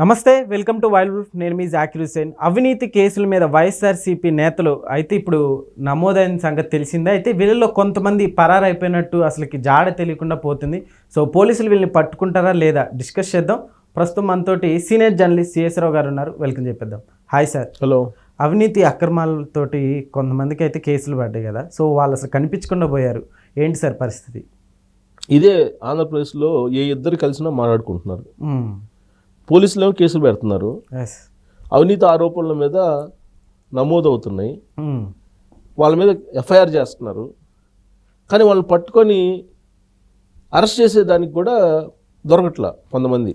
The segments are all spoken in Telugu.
నమస్తే వెల్కమ్ టు వైల్డ్ వుల్ఫ్. నేను మీ జాకిర్ హుసేన్ అవినీతి కేసుల మీద వైఎస్ఆర్సీపీ నేతలు అయితే ఇప్పుడు నమోదైన సంగతి తెలిసిందే. అయితే వీళ్ళలో కొంతమంది పరారైపోయినట్టు అసలుకి జాడ తెలియకుండా పోతుంది. సో పోలీసులు వీళ్ళని పట్టుకుంటారా లేదా డిస్కస్ చేద్దాం. ప్రస్తుతం మనతోటి సీనియర్ జర్నలిస్ట్ సిఎస్రావు గారు ఉన్నారు. వెల్కమ్ చెప్పేద్దాం. Hi sir. హలో. అవినీతి అక్రమాలతోటి కొంతమందికి అయితే కేసులు పడ్డాయి కదా. సో వాళ్ళు అసలు కనిపించకుండా పోయారు. ఏంటి సార్ పరిస్థితి? ఇదే ఆంధ్రప్రదేశ్లో ఏ ఇద్దరు కలిసినా మాట్లాడుకుంటున్నారు. పోలీసులు ఏమో కేసులు పెడుతున్నారు. అవినీతి ఆరోపణల మీద నమోదవుతున్నాయి. వాళ్ళ మీద ఎఫ్ఐఆర్ చేస్తున్నారు. కానీ వాళ్ళని పట్టుకొని అరెస్ట్ చేసేదానికి కూడా దొరకట్లా కొంతమంది.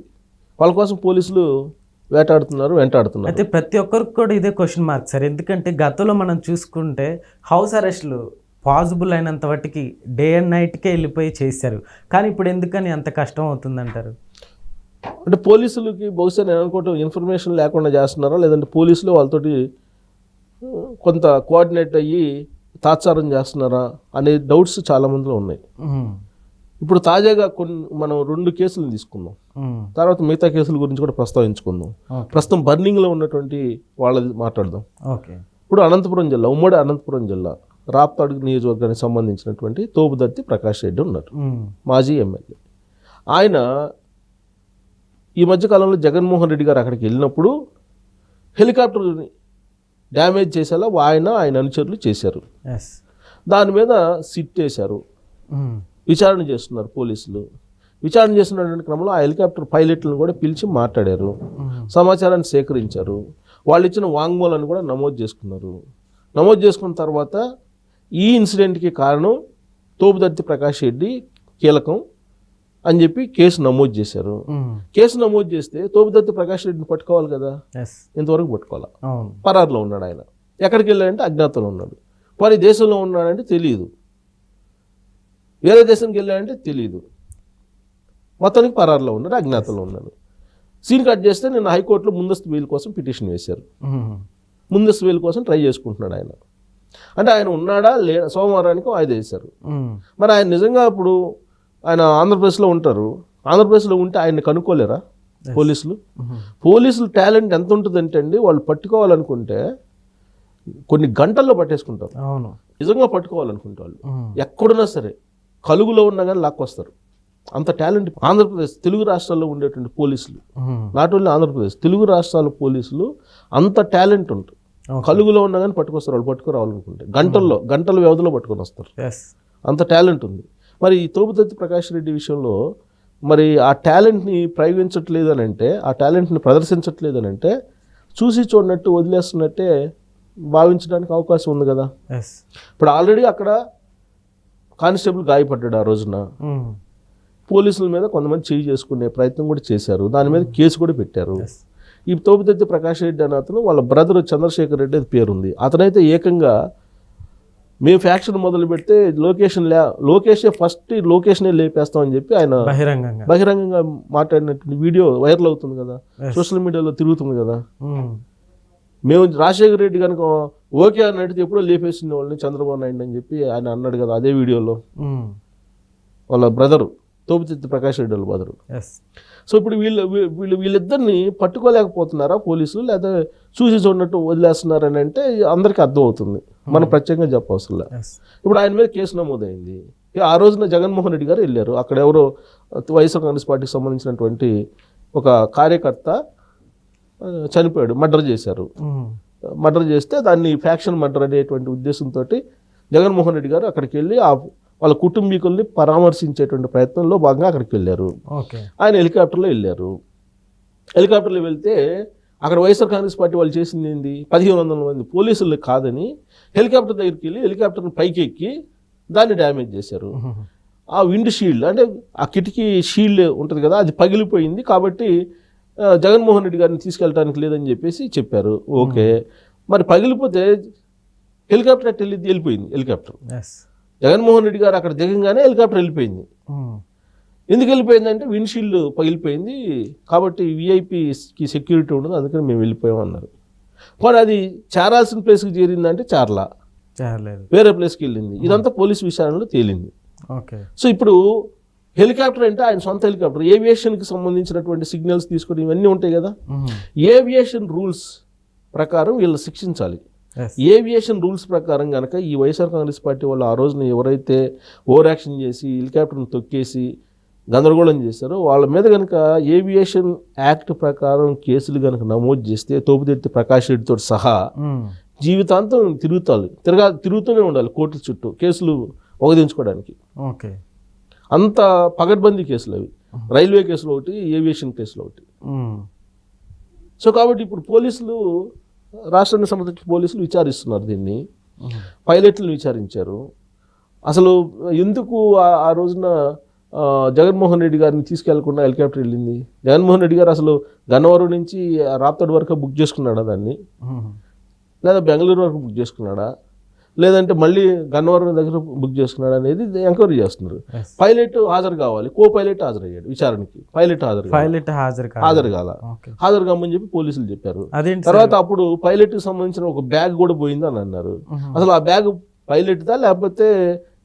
వాళ్ళ కోసం పోలీసులు వేటాడుతున్నారు వెంటాడుతున్నారు. అయితే ప్రతి ఒక్కరికి కూడా ఇదే క్వశ్చన్ మార్క్ సార్ ఎందుకంటే గతంలో మనం చూసుకుంటే హౌస్ అరెస్ట్లు పాసిబుల్ అయినంత వాటికి డే అండ్ నైట్కే వెళ్ళిపోయి చేశారు. కానీ ఇప్పుడు ఎందుకని అంత కష్టం అవుతుందంటారు? అంటే పోలీసులకి బహుశా నేను అనుకోవటం ఇన్ఫర్మేషన్ లేకుండా చేస్తున్నారా? లేదంటే పోలీసులు వాళ్ళతోటి కొంత కోఆర్డినేట్ అయ్యి తాత్సారం చేస్తున్నారా అనే డౌట్స్ చాలా మందిలో ఉన్నాయి. ఇప్పుడు తాజాగా కొన్ని మనం రెండు కేసులు తీసుకుందాం. తర్వాత మిగతా కేసుల గురించి కూడా ప్రస్తావించుకుందాం. ప్రస్తుతం బర్నింగ్లో ఉన్నటువంటి వాళ్ళది మాట్లాడదాం. ఓకే. ఇప్పుడు అనంతపురం జిల్లా ఉమ్మడి అనంతపురం జిల్లా రాప్తాడు నియోజకవర్గానికి సంబంధించినటువంటి తోపుదత్తి ప్రకాష్ రెడ్డి ఉన్నారు మాజీ ఎమ్మెల్యే. ఆయన ఈ మధ్యకాలంలో జగన్మోహన్ రెడ్డి గారు అక్కడికి వెళ్ళినప్పుడు హెలికాప్టర్ని డ్యామేజ్ చేసేలా ఆయన ఆయన అనుచరులు చేశారు. దాని మీద సిట్ వేశారు. ఉమ్, విచారణ చేస్తున్నారు పోలీసులు. విచారణ చేస్తున్నటువంటి క్రమంలో ఆ హెలికాప్టర్ పైలట్లను కూడా పిలిచి మాట్లాడారు. ఉమ్, సమాచారాన్ని సేకరించారు. వాళ్ళు ఇచ్చిన వాంగ్మూలాన్ని కూడా నమోదు చేసుకున్నారు. నమోదు చేసుకున్న తర్వాత ఈ ఇన్సిడెంట్కి కారణం తోపుదత్తి ప్రకాష్ రెడ్డి కీలకం. అని చెప్పి కేసు నమోదు చేశారు. కేసు నమోదు చేస్తే తోపుదత్తి ప్రకాష్ రెడ్డిని పట్టుకోవాలి కదా? ఇంతవరకు పట్టుకోవాలి? పరారులో ఉన్నాడు ఆయన. ఎక్కడికి వెళ్ళాడంటే అజ్ఞాతంలో ఉన్నాడు. మరి దేశంలో ఉన్నాడంటే తెలియదు వేరే దేశానికి వెళ్ళాడంటే తెలియదు మొత్తానికి పరారులో ఉన్నాడు అజ్ఞాతంలో ఉన్నాడు. సీన్ కట్ చేస్తే నేను హైకోర్టులో ముందస్తు బెయిల్ కోసం పిటిషన్ వేశారు. ముందస్తు బెయిల్ కోసం ట్రై చేసుకుంటున్నాడు ఆయన. అంటే ఆయన ఉన్నాడా లే సోమవారానికి వాయిదా వేశారు. మరి ఆయన నిజంగా ఇప్పుడు ఆయన ఆంధ్రప్రదేశ్లో ఉంటారు. ఆంధ్రప్రదేశ్లో ఉంటే ఆయన్ని కనుక్కోలేరా? పోలీసులు? పోలీసులు టాలెంట్ ఎంత ఉంటుందంటే అండి వాళ్ళు పట్టుకోవాలనుకుంటే కొన్ని గంటల్లో పట్టేసుకుంటారు. అవును. నిజంగా పట్టుకోవాలనుకుంటే వాళ్ళు ఎక్కడున్నా సరే కలుగులో ఉన్నా కానీ లాక్కొస్తారు. అంత టాలెంట్ ఆంధ్రప్రదేశ్ తెలుగు రాష్ట్రాల్లో ఉండేటువంటి పోలీసులు. నాట్ ఓన్లీ ఆంధ్రప్రదేశ్ తెలుగు రాష్ట్రాల పోలీసులు అంత టాలెంట్ ఉంటుంది. కలుగులో ఉన్నా కానీ పట్టుకొస్తారు వాళ్ళు పట్టుకురావాలనుకుంటే. గంటల్లో గంటల వ్యవధిలో పట్టుకొని వస్తారు అంత టాలెంట్ ఉంది. మరి ఈ తోపుదత్తి ప్రకాష్ రెడ్డి విషయంలో మరి ఆ టాలెంట్ని ప్రయోగించట్లేదు అని అంటే ఆ టాలెంట్ని ప్రదర్శించట్లేదు అని అంటే చూసి చూడనట్టు వదిలేస్తున్నట్టే భావించడానికి అవకాశం ఉంది కదా. ఇప్పుడు ఆల్రెడీ అక్కడ కానిస్టేబుల్ గాయపడ్డాడు ఆ రోజున. ఉమ్, పోలీసుల మీద కొంతమంది చేయి చేసుకునే ప్రయత్నం కూడా చేశారు. దాని మీద కేసు కూడా పెట్టారు. ఈ తోపుదత్తి ప్రకాష్ రెడ్డి అనే అతను వాళ్ళ బ్రదర్ చంద్రశేఖర్ రెడ్డి అది పేరుంది. అతనైతే ఏకంగా మేము ఫ్యాక్షన్ మొదలు పెడితే లొకేషన్ లే లోకేషే ఫస్ట్ లొకేషనే లేపేస్తామని చెప్పి ఆయన బహిరంగంగా. బహిరంగంగా మాట్లాడినటువంటి వీడియో వైరల్ అవుతుంది కదా. సోషల్ మీడియాలో తిరుగుతుంది కదా. ఉమ్, మేము రాజశేఖర రెడ్డి కనుక ఓకే అని అడిగితే ఎప్పుడో లేపేసిన వాళ్ళని చంద్రబాబు నాయుడు అని చెప్పి ఆయన అన్నాడు కదా అదే వీడియోలో. ఉమ్, వాళ్ళ బ్రదరు. తోపుతిత్తి ప్రకాష్ రెడ్డి వాళ్ళ ఎస్ సో ఇప్పుడు వీళ్ళు వీళ్ళు వీళ్ళిద్దరిని పట్టుకోలేకపోతున్నారా పోలీసులు? లేదా చూసి చూడనట్టు వదిలేస్తున్నారని అంటే అందరికీ అర్థం అవుతుంది మనం ప్రత్యేకంగా చెప్పవసరం ఇప్పుడు ఆయన మీద కేసు నమోదైంది. ఆ రోజున జగన్మోహన్ రెడ్డి గారు వెళ్ళారు. అక్కడ ఎవరో వైఎస్ఆర్ కాంగ్రెస్ పార్టీకి సంబంధించినటువంటి ఒక కార్యకర్త చనిపోయాడు మర్డర్ చేశారు. ఉమ్, మర్డర్ చేస్తే దాన్ని ఫ్యాక్షన్ మర్డర్ అనేటువంటి ఉద్దేశంతో జగన్మోహన్ రెడ్డి గారు అక్కడికి వెళ్ళి ఆ వాళ్ళ కుటుంబీకుల్ని పరామర్శించేటువంటి ప్రయత్నంలో భాగంగా అక్కడికి వెళ్ళారు. ఆయన హెలికాప్టర్లో వెళ్ళారు. హెలికాప్టర్లో వెళ్తే అక్కడ వైఎస్ఆర్ కాంగ్రెస్ పార్టీ వాళ్ళు చేసింది ఏంది? పదిహేను వందల మంది పోలీసులు కాదని హెలికాప్టర్ దగ్గరికి వెళ్ళి హెలికాప్టర్ని పైకి ఎక్కి దాన్ని డ్యామేజ్ చేశారు. ఆ విండ్ షీల్డ్ అంటే ఆ కిటికీ షీల్డ్ ఉంటుంది కదా అది పగిలిపోయింది కాబట్టి జగన్మోహన్ రెడ్డి గారిని తీసుకెళ్ళడానికి లేదని చెప్పేసి చెప్పారు. ఓకే. మరి పగిలిపోతే హెలికాప్టర్ అట్ట వెళ్ళి వెళ్ళిపోయింది హెలికాప్టర్. జగన్మోహన్ రెడ్డి గారు అక్కడ దిగంగానే హెలికాప్టర్ వెళ్ళిపోయింది. ఎందుకు వెళ్ళిపోయిందంటే విండ్షీల్డ్ పగిలిపోయింది. కాబట్టి విఐపికి సెక్యూరిటీ ఉండదు అందుకని మేము వెళ్ళిపోయాం అన్నారు కానీ అది చేరాల్సిన ప్లేస్కి చేరిందంటే చార్లా. వేరే ప్లేస్కి వెళ్ళింది. ఇదంతా పోలీస్ విచారణలో తేలింది. ఓకే. సో ఇప్పుడు హెలికాప్టర్ అంటే ఆయన సొంత హెలికాప్టర్. ఏవియేషన్కి సంబంధించినటువంటి సిగ్నల్స్ తీసుకొని ఇవన్నీ ఉంటాయి కదా. ఏవియేషన్ రూల్స్ ప్రకారం వీళ్ళు శిక్షించాలి. ఏవియేషన్ రూల్స్ ప్రకారం కనుక ఈ వైఎస్ఆర్ కాంగ్రెస్ పార్టీ వాళ్ళు ఆ రోజున ఎవరైతే ఓవర్ యాక్షన్ చేసి హెలికాప్టర్ని తొక్కేసి గందరగోళం చేశారో వాళ్ళ మీద కనుక ఏవియేషన్ యాక్ట్ ప్రకారం కేసులు కనుక నమోదు చేస్తే తోపుదెత్తి ప్రకాష్ రెడ్డితో సహా మ్మ్. జీవితాంతం తిరుగుతారు తిరగా తిరుగుతూనే ఉండాలి కోర్టుల చుట్టూ కేసులు ఒకదించుకోవడానికి ఓకే. అంత పగడ్బందీ కేసులు అవి. రైల్వే కేసులు ఒకటి ఏవియేషన్ కేసులు ఒకటి. మ్మ్. సో కాబట్టి ఇప్పుడు పోలీసులు రాష్ట్రానికి సంబంధించిన పోలీసులు విచారిస్తున్నారు దీన్ని. పైలట్లను విచారించారు అసలు ఎందుకు ఆ- రోజున జగన్మోహన్ రెడ్డి గారిని తీసుకెళ్ళకుండా హెలికాప్టర్ వెళ్ళింది జగన్మోహన్ రెడ్డి గారు అసలు గన్నవరం నుంచి రాప్తాడు వరకు బుక్ చేసుకున్నాడా దాన్ని. లేదా బెంగళూరు వరకు బుక్ చేసుకున్నాడా లేదంటే మళ్ళీ గన్నవరం దగ్గర బుక్ చేసుకున్నాడా అనేది ఎంక్వైరీ చేస్తున్నారు. పైలట్ హాజరు కావాలి. కో పైలట్ హాజరయ్యాడు విచారణకి. పైలట్ హాజరు. పైలట్ హాజరు హాజరు కాల. హాజరు కామని చెప్పి పోలీసులు చెప్పారు. తర్వాత అప్పుడు పైలట్కి సంబంధించిన ఒక బ్యాగ్ కూడా పోయింది అని అన్నారు. అసలు ఆ బ్యాగ్ పైలట్దా లేకపోతే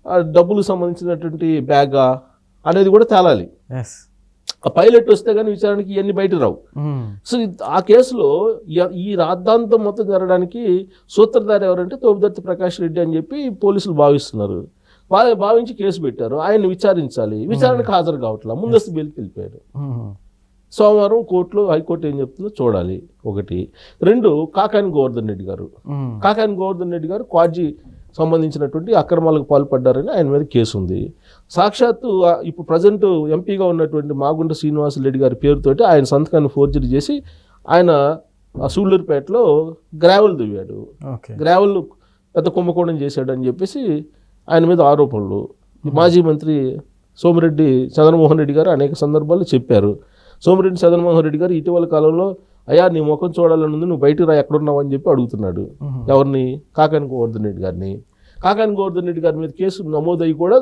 ఆ డబ్బులకు సంబంధించినటువంటి బ్యాగా అనేది కూడా తేలాలి. ఆ పైలట్ వస్తే కానీ విచారణకి ఇవన్నీ బయట రావు. సో ఆ కేసులో ఈ- రాద్ధాంతం మొత్తం జరగడానికి సూత్రధారి ఎవరంటే తోపుదత్తి ప్రకాష్ రెడ్డి అని చెప్పి పోలీసులు భావిస్తున్నారు. వాళ్ళు భావించి కేసు పెట్టారు. ఆయన్ని విచారించాలి. విచారణకు హాజరు కావట్లా. ముందస్తు బెయిల్కి వెళ్ళిపోయాడు మ్మ్. సోమవారం కోర్టులో హైకోర్టు ఏం చెప్తుందో చూడాలి. ఒకటి. రెండు కాకాని గోవర్ధన్ రెడ్డి గారు. కాకాని గోవర్ధన్ రెడ్డి గారు క్వాజీ సంబంధించినటువంటి అక్రమాలకు పాల్పడ్డారని ఆయన మీద కేసు ఉంది. సాక్షాత్తు ఇప్పుడు ప్రజెంట్ ఎంపీగా ఉన్నటువంటి మాగుంట శ్రీనివాస రెడ్డి గారి పేరుతోటి ఆయన సంతకాన్ని ఫోర్జరీ చేసి ఆయన ఆ సూళ్ళూరుపేటలో గ్రావెల్ దువ్వాడు. గ్రావెల్ పెద్ద కుంభకోణం చేశాడు అని చెప్పేసి ఆయన మీద ఆరోపణలు. మాజీ మంత్రి సోమిరెడ్డి చంద్రమోహన్ రెడ్డి గారు అనేక సందర్భాల్లో చెప్పారు. సోమిరెడ్డి చంద్రమోహన్ రెడ్డి గారు ఇటీవల కాలంలో అయ్యా నీ ముఖం చూడాలని ఉంది నువ్వు బయటికి రా ఎక్కడున్నావు? అని చెప్పి అడుగుతున్నాడు. ఎవరిని? కాకాని గోవర్ధన్ రెడ్డి గారిని. కాకాని గోవర్ధన్ రెడ్డి గారి మీద కేసు నమోదయ్యి కూడా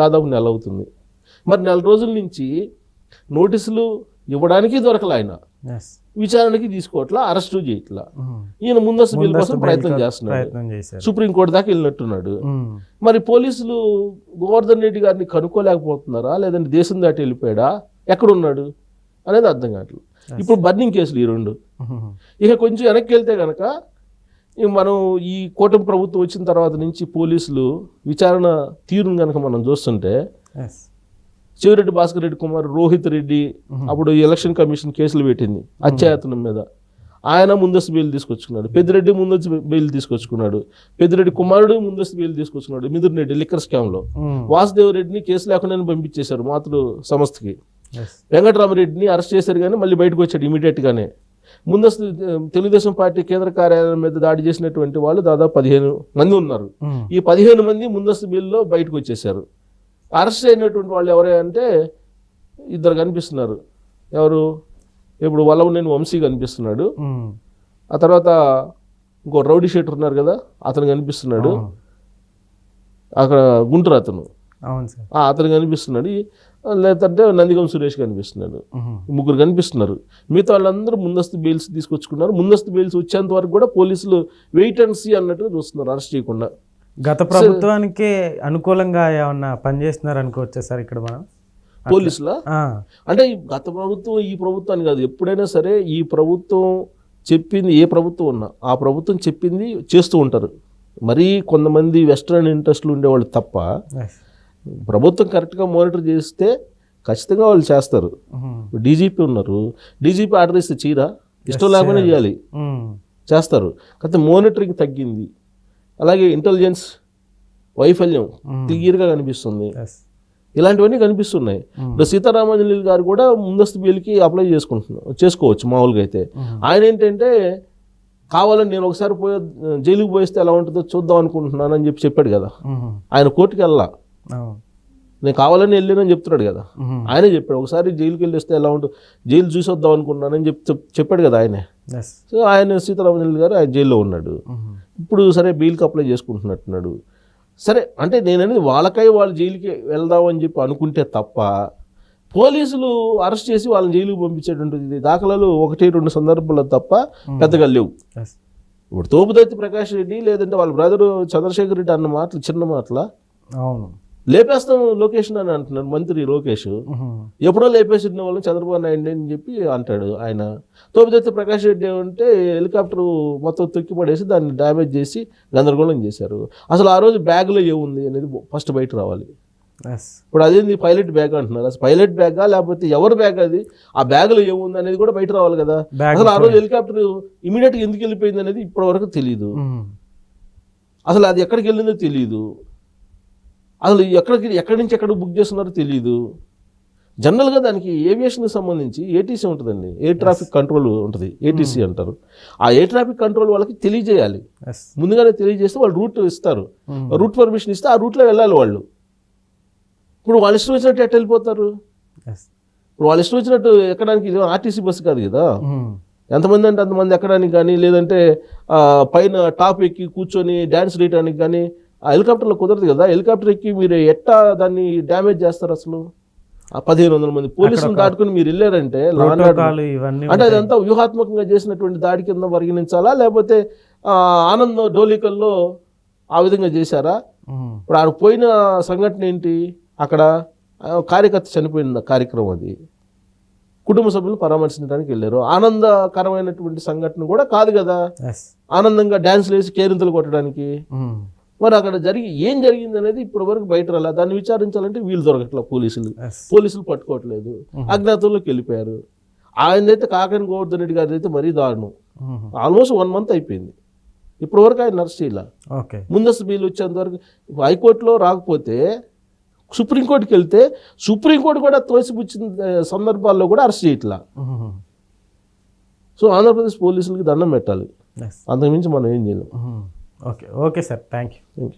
దాదాపు నెల అవుతుంది. మరి నెల రోజుల నుంచి నోటీసులు ఇవ్వడానికి దొరకలే ఆయన. విచారణకి తీసుకోవట్లా అరెస్టు చేయట్లా. ఈయన ముందస్తు ముందస్తు కోసం ప్రయత్నం చేస్తున్నాడు. సుప్రీంకోర్టు దాకా వెళ్ళినట్టున్నాడు. మరి పోలీసులు గోవర్ధన్ రెడ్డి గారిని కనుక్కోలేకపోతున్నారా లేదంటే దేశం దాటి వెళ్ళిపోయాడా ఎక్కడున్నాడు అనేది అర్థం కావట్లేదు. ఇప్పుడు బర్నింగ్ కేసులు ఈ రెండు. ఇక కొంచెం వెనక్కి వెళ్తే కనుక మనం ఈ కూటమి ప్రభుత్వం వచ్చిన తర్వాత నుంచి పోలీసులు విచారణ తీరును కనుక మనం చూస్తుంటే చెవిరెడ్డి భాస్కర్ రెడ్డి కుమార్ రోహిత్ రెడ్డి అప్పుడు ఎలక్షన్ కమిషన్ కేసులు పెట్టింది అత్యాయతనం మీద. ఆయన ముందస్తు బెయిల్ తీసుకొచ్చుకున్నాడు పెద్దిరెడ్డి ముందస్తు బెయిల్ తీసుకొచ్చుకున్నాడు పెద్దిరెడ్డి కుమారుడు ముందస్తు బెయిల్ తీసుకొచ్చుకున్నాడు మిథున్ రెడ్డి లిక్కర్ స్కామ్లో. మ్మ్. వాసుదేవ్ రెడ్డిని కేసు లేకుండానే పంపించేశారు మాతృ సంస్థకి. వెంకటరామరెడ్డిని అరెస్ట్ చేశారు కానీ మళ్ళీ బయటకు వచ్చాడు ఇమీడియట్గానే. ముందస్తు తెలుగుదేశం పార్టీ కేంద్ర కార్యాలయం మీద దాడి చేసినటువంటి వాళ్ళు దాదాపు పదిహేను మంది ఉన్నారు. ఈ పదిహేను మంది ముందస్తు బిల్లులో బయటకు వచ్చేసారు అరెస్ట్ అయినటువంటి వాళ్ళు ఎవరే అంటే ఇద్దరు కనిపిస్తున్నారు. ఎవరు? ఇప్పుడు వల్లభనేని వంశీ కనిపిస్తున్నాడు. ఆ తర్వాత ఇంకో రౌడీ షీటర్ ఉన్నారు కదా అతను కనిపిస్తున్నాడు. అక్కడ గుంటూరు అతను. అవును సార్. ఆ, అతను కనిపిస్తున్నాడు. లేదంటే నందిగం సురేష్ కనిపిస్తున్నాడు. ముగ్గురు కనిపిస్తున్నారు. మిగతా వాళ్ళందరూ ముందస్తు బెయిల్స్ తీసుకొచ్చుకున్నారు. ముందస్తు బెయిల్స్ వచ్చేంత వరకు కూడా పోలీసులు వెయిట్ అండ్ సీ అన్నట్టు చూస్తున్నారు అరెస్ట్ చేయకుండా. గత ప్రభుత్వానికి అనుకూలంగా ఏమన్నా పనిచేస్తున్నారు అనుకోవచ్చా సార్ ఇక్కడ మనం? పోలీసుల? అంటే గత ప్రభుత్వం ఈ ప్రభుత్వాన్ని కాదు. ఎప్పుడైనా సరే ఈ ప్రభుత్వం చెప్పింది ఏ ప్రభుత్వం ఉన్నా ఆ ప్రభుత్వం చెప్పింది చేస్తూ ఉంటారు. మరీ కొంతమంది వెస్ట్రన్ ఇంట్రెస్ట్లు ఉండేవాళ్ళు తప్ప. ప్రభుత్వం కరెక్ట్గా మానిటర్ చేస్తే ఖచ్చితంగా వాళ్ళు చేస్తారు. డీజీపీ ఉన్నారు డీజీపీ ఆర్డర్ ఇస్తే చీరా ఇష్టం లేకుండా చేయాలి. చేస్తారు కాకపోతే మానిటరింగ్ తగ్గింది అలాగే ఇంటెలిజెన్స్ వైఫల్యం. క్లియర్గా కనిపిస్తుంది. ఇలాంటివన్నీ కనిపిస్తున్నాయి. ఇప్పుడు సీతారామాంజలి గారు కూడా ముందస్తు బెయిల్కి అప్లై చేసుకుంటున్నారు చేసుకోవచ్చు మామూలుగా అయితే. ఆయన ఏంటంటే కావాలని నేను ఒకసారి పోయి జైలుకి పోయిస్తే ఎలా ఉంటుందో చూద్దాం అనుకుంటున్నాను అని చెప్పి చెప్పాడు కదా. ఆయన కోర్టుకి వెళ్ళా. నేను కావాలని వెళ్ళానని చెప్తున్నాడు కదా. ఆయనే చెప్పాడు ఒకసారి జైలుకి వెళ్ళి వస్తే ఎలా ఉంటుంది జైలు చూసి వద్దాం అనుకుంటున్నానని చెప్పి చెప్- చెప్పాడు కదా ఆయనే. సో ఆయన సీతారామజలి గారు ఆయన జైల్లో ఉన్నాడు. ఇప్పుడు సరే బెయిల్కి అప్లై చేసుకుంటున్నట్టున్నాడు సరే అంటే నేను అనేది వాళ్ళకై వాళ్ళు జైలుకి వెళ్దామని చెప్పి అనుకుంటే తప్ప పోలీసులు అరెస్ట్ చేసి వాళ్ళని జైలుకి పంపించేటువంటి దాఖలాలు ఒకటి రెండు సందర్భాల్లో తప్ప పెద్దగా లేవు. ఇప్పుడు తోపుదత్తి ప్రకాష్ రెడ్డి లేదంటే వాళ్ళ బ్రదరు చంద్రశేఖర్ రెడ్డి అన్న మాటలు చిన్న మాటల అవును లేపేస్తాం లొకేషన్ అని అంటున్నాడు మంత్రి లోకేష్. ఎప్పుడో లేపేసిన వాళ్ళు చంద్రబాబు నాయుడు అని చెప్పి అంటాడు ఆయన. తోపిదత్తి ప్రకాష్ రెడ్డి అంటే హెలికాప్టర్ మొత్తం తొక్కి పడేసి దాన్ని డ్యామేజ్ చేసి గందరగోళం చేశారు. అసలు ఆ రోజు బ్యాగ్లో ఏముంది అనేది ఫస్ట్ బయట రావాలి. ఇప్పుడు అదేంది పైలట్ బ్యాగ్ అంటున్నారు. అసలు పైలట్ బ్యాగా లేకపోతే ఎవరి బ్యాగ్ అది? ఆ బ్యాగ్లో ఏముంది అనేది కూడా బయట రావాలి కదా. అసలు ఆ రోజు హెలికాప్టర్ ఇమీడియట్గా ఎందుకు వెళ్ళిపోయింది అనేది ఇప్పటి తెలియదు అసలు అది ఎక్కడికి వెళ్ళిందో తెలియదు అసలు ఎక్కడికి ఎక్కడి నుంచి ఎక్కడ బుక్ చేస్తున్నారో తెలియదు జనరల్గా దానికి ఏవియేషన్కి సంబంధించి ఏటీసీ ఉంటుందండి. ఎయిర్ ట్రాఫిక్ కంట్రోల్ ఉంటుంది. ఏటీసీ అంటారు. ఆ ఎయిర్ ట్రాఫిక్ కంట్రోల్ వాళ్ళకి తెలియజేయాలి. ముందుగానే తెలియజేస్తే వాళ్ళు రూట్ ఇస్తారు. రూట్ పర్మిషన్ ఇస్తే ఆ రూట్లో వెళ్ళాలి వాళ్ళు. ఇప్పుడు వాళ్ళు ఇష్టం వచ్చినట్టు ఎట్ట వెళ్ళిపోతారు? ఇప్పుడు వాళ్ళు ఇష్టం వచ్చినట్టు ఎక్కడానికి ఇది ఆర్టీసీ బస్సు కాదు కదా. ఎంతమంది అంటే అంతమంది ఎక్కడానికి కానీ లేదంటే పైన టాప్ ఎక్కి కూర్చొని డ్యాన్స్ వేయడానికి కానీ ఆ హెలికాప్టర్లో కుదరదు కదా. హెలికాప్టర్ ఎక్కి మీరు ఎట్టా దాన్ని డ్యామేజ్ చేస్తారు అసలు? ఆ పదిహేను వందల మంది పోలీసులు దాటుకుని మీరు వెళ్ళారంటే అంటే అదంతా వ్యూహాత్మకంగా చేసినటువంటి దాడి కింద పరిగణించాలా? లేకపోతే ఆనంద్ డోలికల్లో ఆ విధంగా చేశారా. ఇప్పుడు ఆడ పోయిన సంఘటన ఏంటి? అక్కడ కార్యకర్త చనిపోయిన కార్యక్రమం అది. కుటుంబ సభ్యులు పరామర్శించడానికి వెళ్ళారు. ఆనందకరమైనటువంటి సంఘటన కూడా కాదు కదా. ఆనందంగా డ్యాన్స్ వేసి కేరింతలు కొట్టడానికి. మరి అక్కడ జరిగి ఏం జరిగింది అనేది ఇప్పటి వరకు బయట రాలే. దాన్ని విచారించాలంటే వీళ్ళు దొరకట్లా పోలీసులు. పోలీసులు పట్టుకోవట్లేదు. అజ్ఞాతంలోకి వెళ్ళిపోయారు. ఆయనదైతే కాకని గోవర్ధన్ రెడ్డి గారిది అయితే మరీ దారుణం. ఆల్మోస్ట్ వన్ మంత్ అయిపోయింది. ఇప్పటి వరకు ఆయన నర్స్ ఇలా. ఓకే. ముందస్తు బెయిల్ వచ్చేంత వరకు హైకోర్టులో రాకపోతే సుప్రీంకోర్టుకి వెళ్తే సుప్రీంకోర్టు కూడా తోసిపుచ్చిన సందర్భాల్లో కూడా అరెస్ట్ చేయట్లా. సో ఆంధ్రప్రదేశ్ పోలీసులకి దండం పెట్టాలి. అంతకుమించి మనం ఏం చేయలేం. ఉమ్. Okay okay sir. Thank you